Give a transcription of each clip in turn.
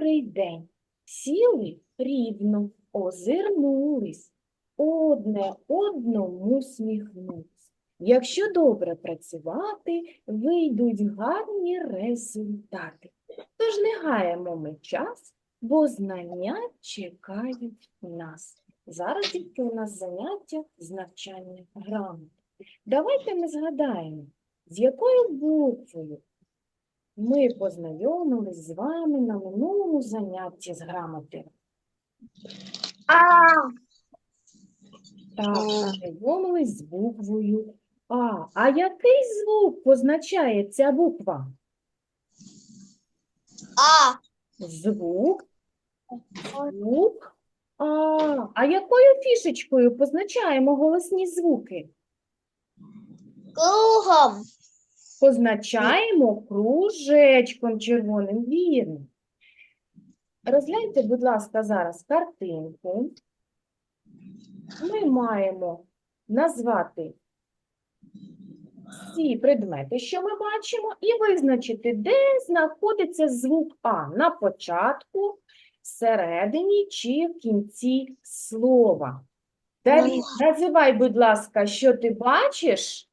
добрий день. Сіли рівно, озирнулись, одне одному сміхнулись. Якщо добре працювати, вийдуть гарні результати. Тож не гаємо ми час, бо знання чекають нас. Зараз тільки у нас заняття з навчання грамоти. Давайте ми згадаємо, з якою буквою ми познайомились з вами на минулому занятті з грамоти. А, Так, познайомились з буквою А. А який звук позначає ця буква? а, Звук, звук А. А якою фішечкою позначаємо голосні звуки? кругом. Позначаємо кружечком червоним, вірно. Розгляньте, будь ласка, зараз картинку. Ми маємо назвати всі предмети, що ми бачимо, і визначити, де знаходиться звук А на початку, всередині чи в кінці слова. Давід, називай, будь ласка, що ти бачиш,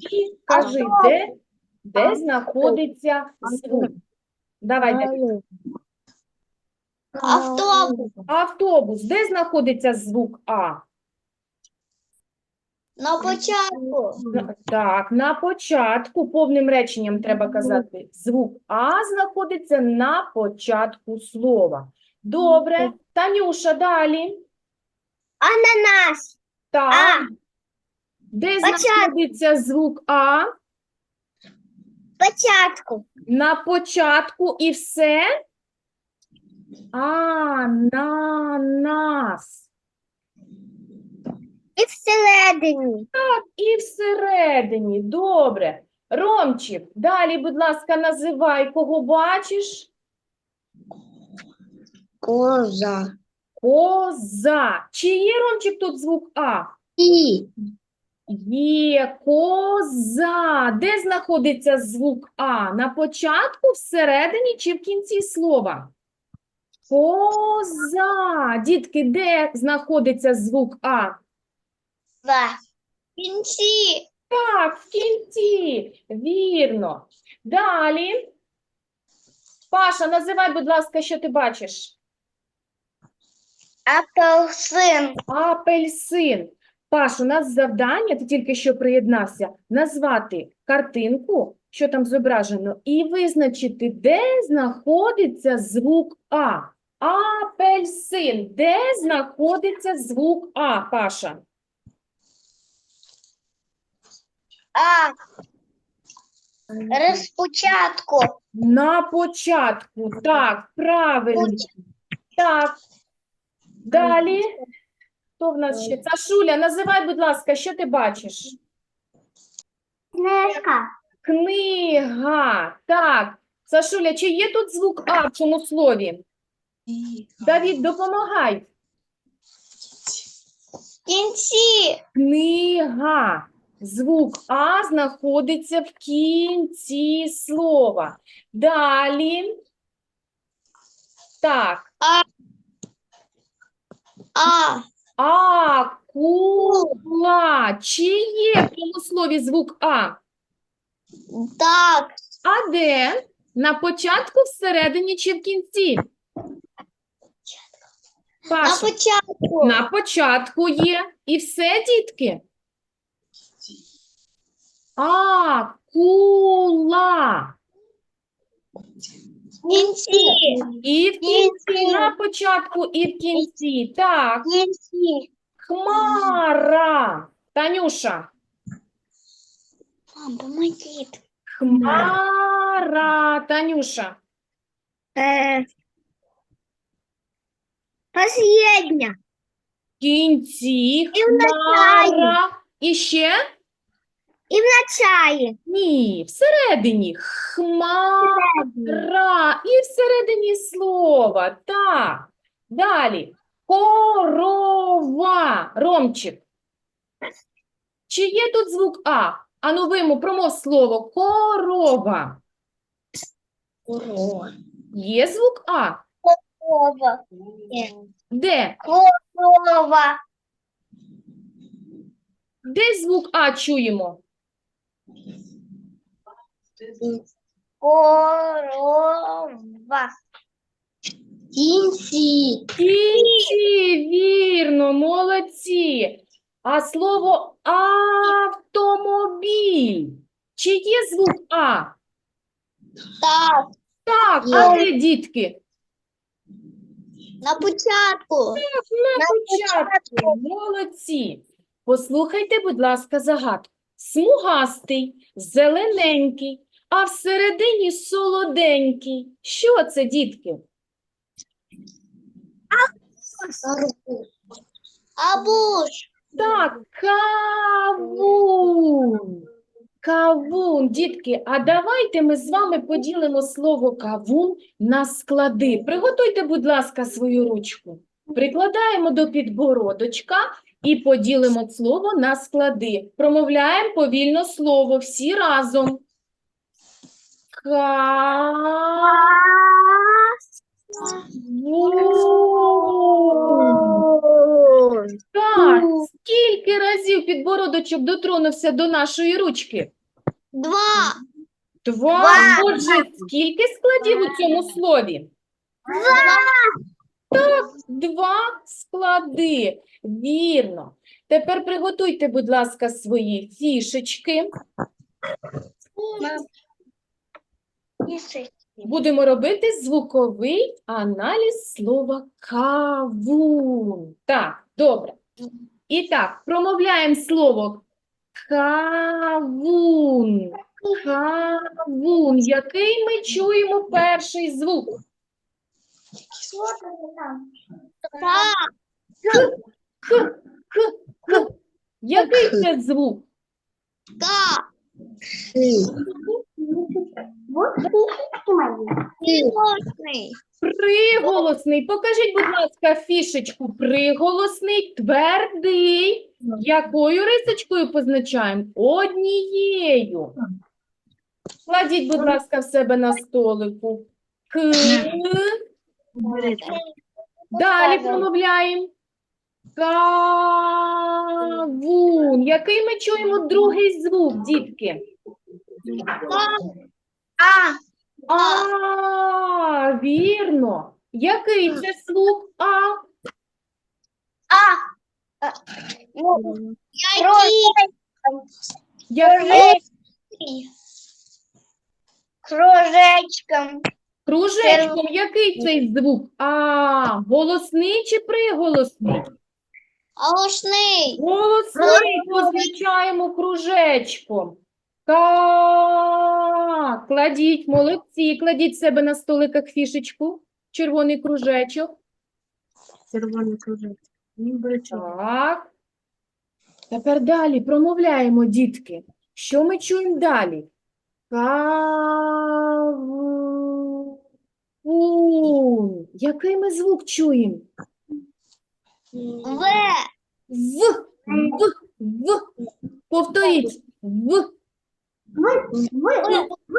і кажи, де, де знаходиться звук. Давай, Давід. Автобус. Автобус, де знаходиться звук А? На початку. Так, на початку повним реченням треба казати. Звук А знаходиться на початку слова. Добре. Танюша, далі. Ананас. Так. А. Де Початку. знаходиться звук А? Початку. На початку і все? А, на нас. І всередині. Так, І всередині. Добре. Ромчик, далі, будь ласка, називай, кого бачиш? Коза. Коза. Чи є, Ромчик, тут звук А? І. Є коза. Де знаходиться звук А? На початку, всередині чи в кінці слова? Коза. Дітки, де знаходиться звук А? Два. Кінці. Так, в кінці. Вірно. Далі. Паша, називай, будь ласка, що ти бачиш? Апельсин. Апельсин. Паш, у нас завдання, ти тільки що приєднався, назвати картинку, що там зображено, і визначити, де знаходиться звук А. Апельсин. Де знаходиться звук А, Паша? А. Розпочатку. На початку. Так, правильно. Так. Далі. Хто в нас ще? Сашуля, називай, будь ласка, що ти бачиш? Книжка. Книга. Так. Сашуля, чи є тут звук А в цьому слові? Давід, допомагай. Кінці. Книга. Звук А знаходиться в кінці слова. Далі. Так. А. Акула. Чи є в цьому слові звук А? Так. А де? На початку, всередині чи в кінці? На початку. на початку є. І все, дітки? Акула. Кінці. І в кінці, на початку, і в кінці. Так, Кінці. хмара. Танюша. Мам, помогіть. Хмара. Танюша. Э, Последня. В кінці, І в началі. хмара. І ще? І в началі. Ні, всередині. Хмара. І всередині слова. Так. Далі. Корова. Ромчик. Чи є тут звук А? Ану, виму, промов слово. Корова. Корова. Є звук А? Корова. Де? Корова. Де звук А чуємо? Корова. Кінці. Кінці, вірно, молодці. А слово автомобіль. Чи є звук А? Так. Так, а де дітки? На початку. На початку. Молодці. Послухайте, будь ласка, загадку. Смугастий, зелененький, а всередині солоденький. Що це, дітки? Абуш. Так, кавун. Кавун, дітки, а давайте ми з вами поділимо слово кавун на склади. Приготуйте, будь ласка, свою ручку. Прикладаємо до підбородочка і поділимо слово на склади. Промовляємо повільно слово всі разом. Так, скільки разів підбородочок дотронувся до нашої ручки? Два. Два. Два. Отже, скільки складів у цьому слові? Так, два склади. Вірно. Тепер приготуйте, будь ласка, свої фішечки. Будемо робити звуковий аналіз слова кавун. Так, добре. І так, промовляємо слово кавун. Кавун. Який ми чуємо перший звук? К, к, к. Який це звук? Приголосний. Покажіть, будь ласка, фішечку. Приголосний, твердий. Якою рисочкою позначаємо? Однією. Кладіть, будь ласка, в себе на столику. К. Далі промовляємо. Кавун. Який ми чуємо другий звук, дітки? А, вірно. Який це звук А? Який? Кружечком. Кружечком. Який цей звук? А, голосний чи приголосний? Голосний. Голосний позначаємо кружечком. Ка. Кладіть, молодці, кладіть себе на столиках фішечку, червоний кружечок. Червоний кружок. Так. Тепер далі промовляємо, дітки. Що ми чуємо далі? Кавун. Який ми звук чуємо? В. В. В. В. Повторіть. В.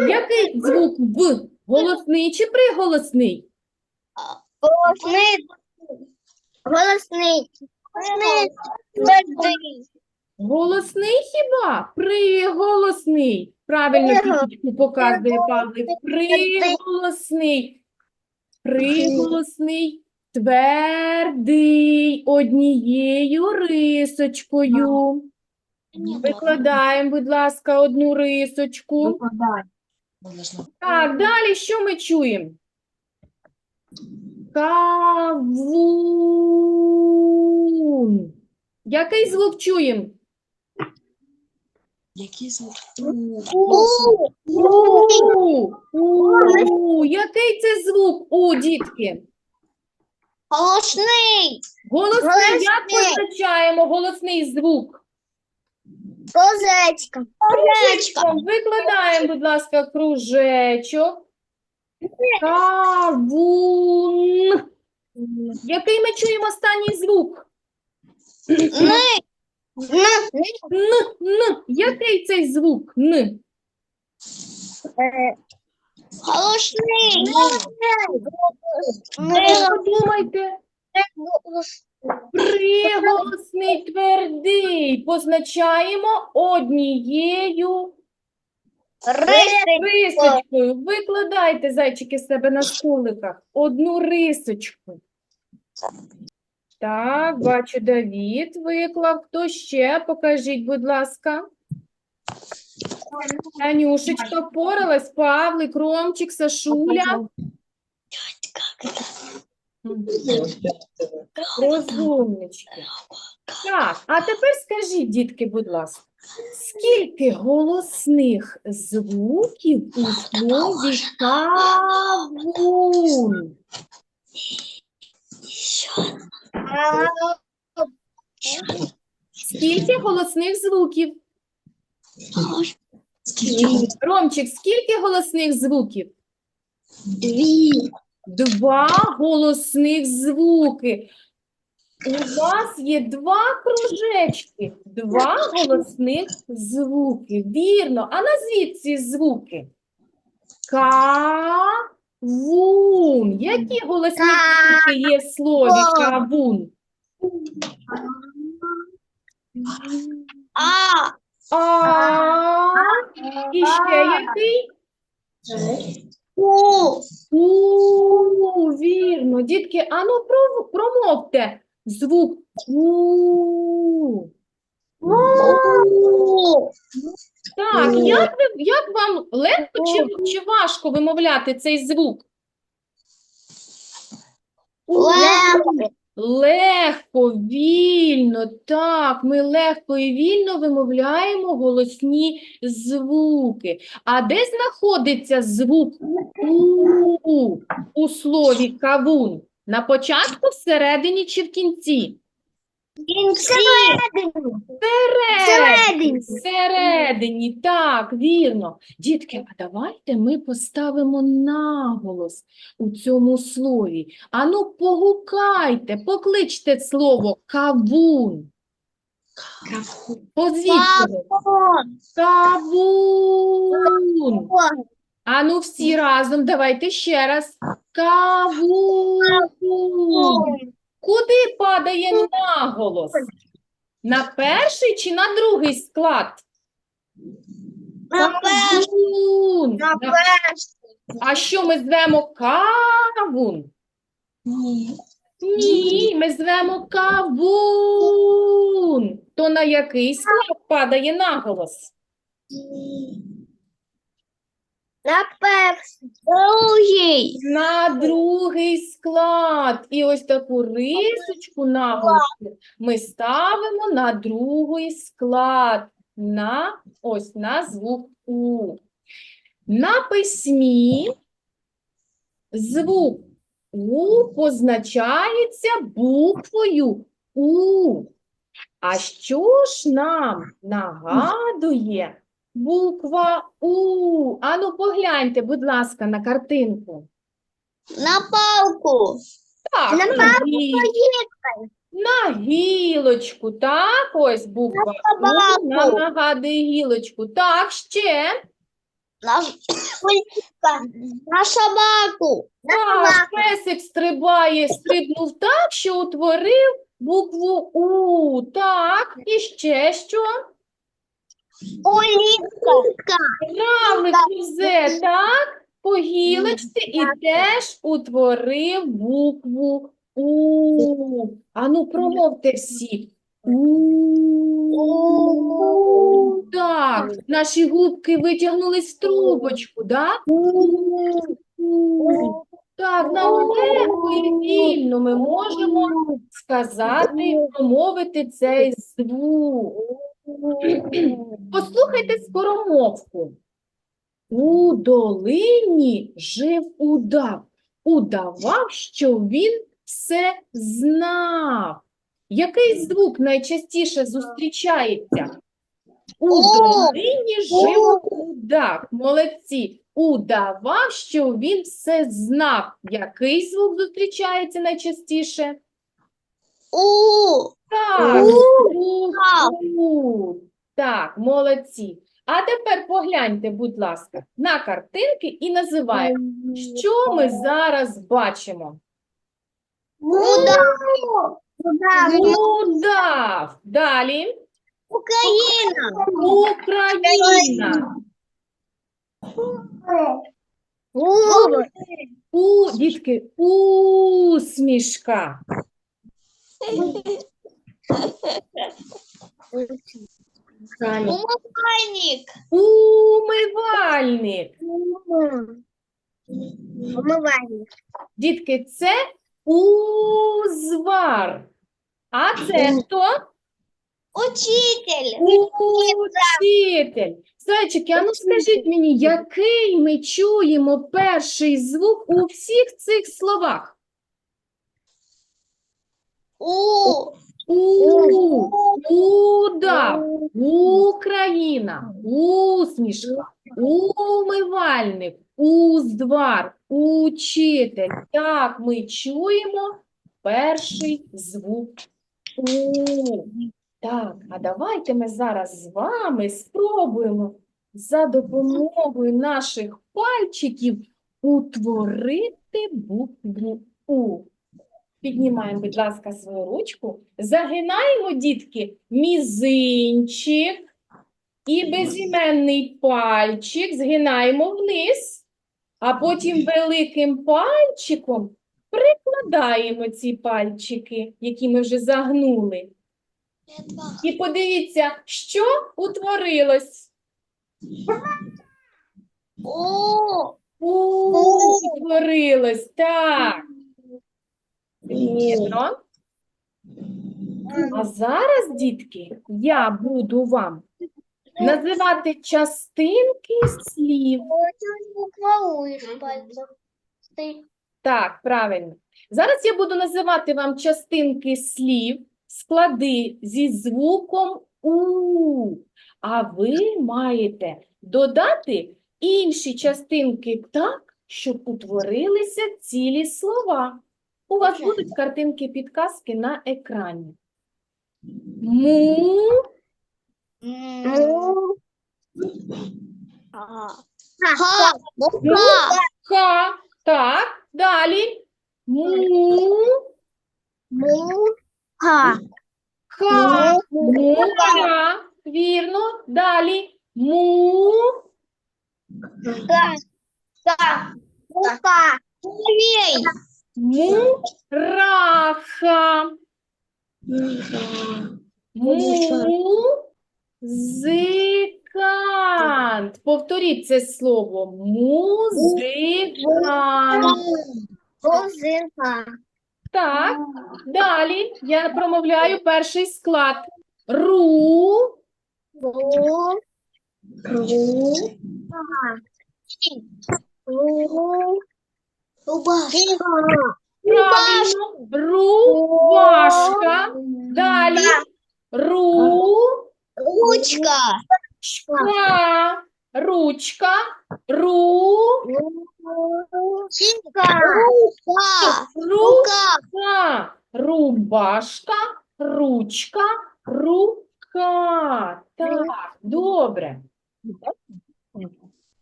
Який звук В? Голосний чи приголосний? Голосний. Голосний. Голосний. Голосний хіба? Приголосний. Правильно Приголосний. показує Павлик. Приголосний. Приголосний. Твердий. Однією рисочкою. Викладаємо, будь ласка, одну рисочку. Так, далі що ми чуємо? Кавун. Який звук чуємо? Який звук? У. У. Який це звук у, дітки? Голосний. Голосний. Як позначаємо голосний звук? Козечка. Козечка. Викладаємо, будь ласка, кружечок. Кавун. Який ми чуємо останній звук? Ни. Н. Н, н. Який цей звук? Н. Голосний. Подумайте. Приголосний твердий позначаємо однією рисочкою. Викладайте, зайчики, з себе на столиках. Одну рисочку. Так, бачу, Давід виклав. Хто ще? Покажіть, будь ласка. Танюшечка впоралась, Павлик, Ромчик, Сашуля. Розумнички. Так, а тепер скажіть, дітки, будь ласка, скільки голосних звуків у слові кавун? Скільки голосних звуків? Ромчик, скільки голосних звуків? Дві. Два голосних звуки. У вас є два кружечки, два голосних звуки. Вірно. А назвіть ці звуки. Кавун. Які голосні звуки є в слові кавун? А. А. І ще який? У. У, вірно. Дітки, ану промовте звук У. Так, як, ви, як вам легко чи, чи важко вимовляти цей звук? Легко. Легко, вільно, так, ми легко і вільно вимовляємо голосні звуки. А де знаходиться звук У у слові кавун? На початку, всередині чи в кінці? Всередині. Всередині, так, вірно. Дітки, а давайте ми поставимо наголос у цьому слові. Ану, погукайте, покличте слово кавун. Позвіть. Кавун. Ану, всі разом, давайте ще раз. Кавун. Куди падає наголос? На перший чи на другий склад? На перший. На На- А що ми звемо кавун? Ні, ми звемо кавун. То на який склад падає наголос? На перший. Другий. На другий склад. І ось таку рисочку наголосу ми ставимо на другий склад. На ось на звук У. На письмі звук У позначається буквою У. А що ж нам нагадує буква У? Ану, погляньте, будь ласка, на картинку. На палку. Так, На на, палку гі- на гілочку, так, ось буква У собаку. нам нагадує гілочку. Так, ще. На, на собаку. Так, песик стрибає, стрибнув так, що утворив букву У. Так, і ще що? Улітка. Равлик повзе, так, по гілочці і теж утворив букву У. Ану, промовте всі. У. Так, наші губки витягнулись в трубочку, так? У. Так, нам легко і вільно ми можемо сказати, промовити цей звук. Послухайте скоромовку. У долині жив удав. Удавав, що він все знав. Який звук найчастіше зустрічається? У долині жив удав. Молодці. Удавав, що він все знав. Який звук зустрічається найчастіше? У. Так, У. Так. Молодці. А тепер погляньте, будь ласка, на картинки і називаємо, що ми зараз бачимо. Удав. Удав. Далі. Україна. Україна. У, дітки, усмішка. Умывальник. Умивальник. Умывальник. Дітки, це узвар. А це хто? Учитель. Учитель. Зайчики, а ну скажіть мені, який ми чуємо перший звук у всіх цих словах? У, Україна, усмішка, умивальник, уздвар, учитель. Так ми чуємо перший звук У. Так, а давайте ми зараз з вами спробуємо за допомогою наших пальчиків утворити букву У. Піднімаємо, будь ласка, свою ручку. Загинаємо, дітки, мізинчик і безіменний пальчик згинаємо вниз, а потім великим пальчиком прикладаємо ці пальчики, які ми вже загнули. І подивіться, що утворилось. У, утворилось, так. Вірно. А зараз, дітки, я буду вам називати частинки слів. Так, правильно. Зараз я буду називати вам частинки слів, склади зі звуком У. А ви маєте додати інші частинки так, щоб утворилися цілі слова. У вас будуть картинки підказки на екрані. Му. Ха. Буква. ха. Так, далі. Му, Му. Ха. ха. Му. Мука. Вірно. Далі. Му. Ка. Мука. Муравей. Мураха. Музикант. Повторіть це слово. Музикант. Музика. Так. Далі я промовляю перший склад. Ру. Ру. Ру. Ру. Рубашка. Правильно. Рубашка. Далі. Ру. Ручка. Ка, ручка, ру, Ручка. Рука, Рука. рубашка, ручка, рука. Так, добре.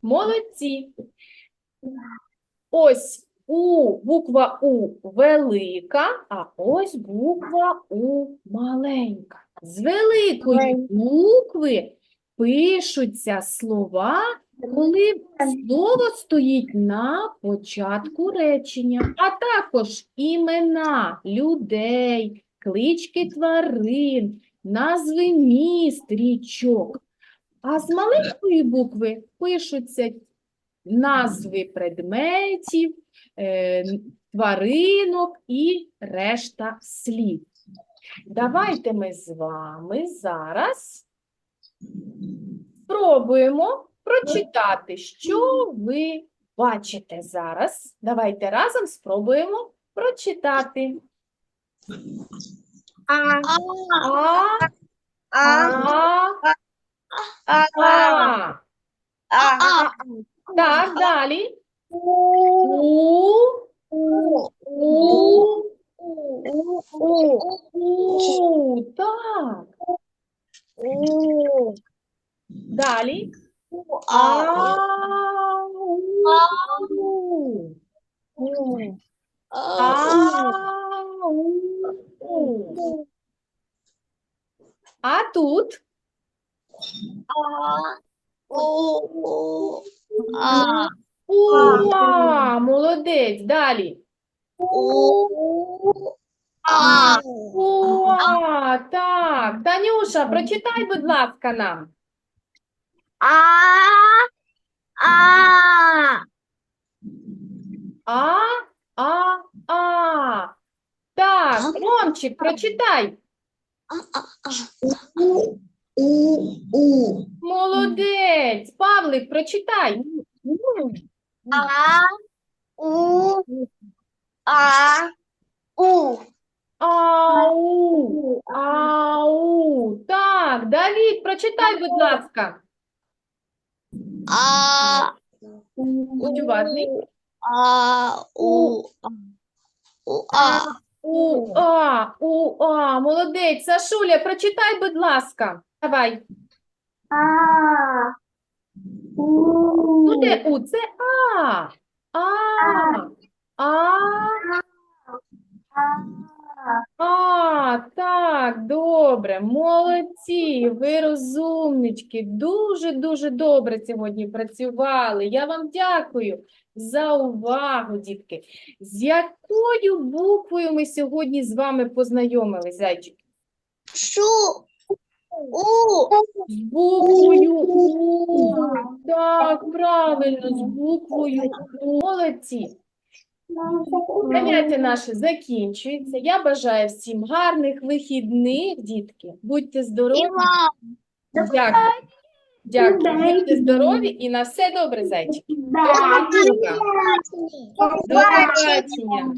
Молодці. Ось у буква У велика, а ось буква У маленька. З великої букви пишуться слова, коли слово стоїть на початку речення, а також імена людей, клички тварин, назви міст, річок. А з маленької букви пишуться назви предметів, е, тваринок і решта слів. Давайте ми з вами зараз спробуємо прочитати, що ви бачите зараз. Давайте разом спробуємо прочитати. А. А, А. а, А. а. Так, далі. У, У. у, У. у. Так. У. Далі. А. Ау. Ау. А тут А. уа, молодець. Далі. А. Уа, так. Танюша, прочитай, будь ласка, нам. А. А. А, а, а. Так, Ромчик, прочитай. У. У. Молодець. Павлик, прочитай. А. У. А. У. Ау, ау. Так, Давід, прочитай, будь ласка. А. Будь уважний. А. У. У. А. У, а, у, а. Молодець. Сашуля, прочитай, будь ласка. Давай. А. Ну, де у? Це а. А. А. А, так, добре, молодці, ви розумнички, дуже-дуже добре сьогодні працювали. Я вам дякую за увагу, дітки. З якою буквою ми сьогодні з вами познайомились, зайчики? Шу. У. З буквою У. Так, правильно, з буквою У. Молодці. Заняття наше закінчується. Я бажаю всім гарних вихідних, дітки. Будьте здорові. Дякую. Дякую. Будьте здорові і на все добре, зайчики. До побачення. До побачення.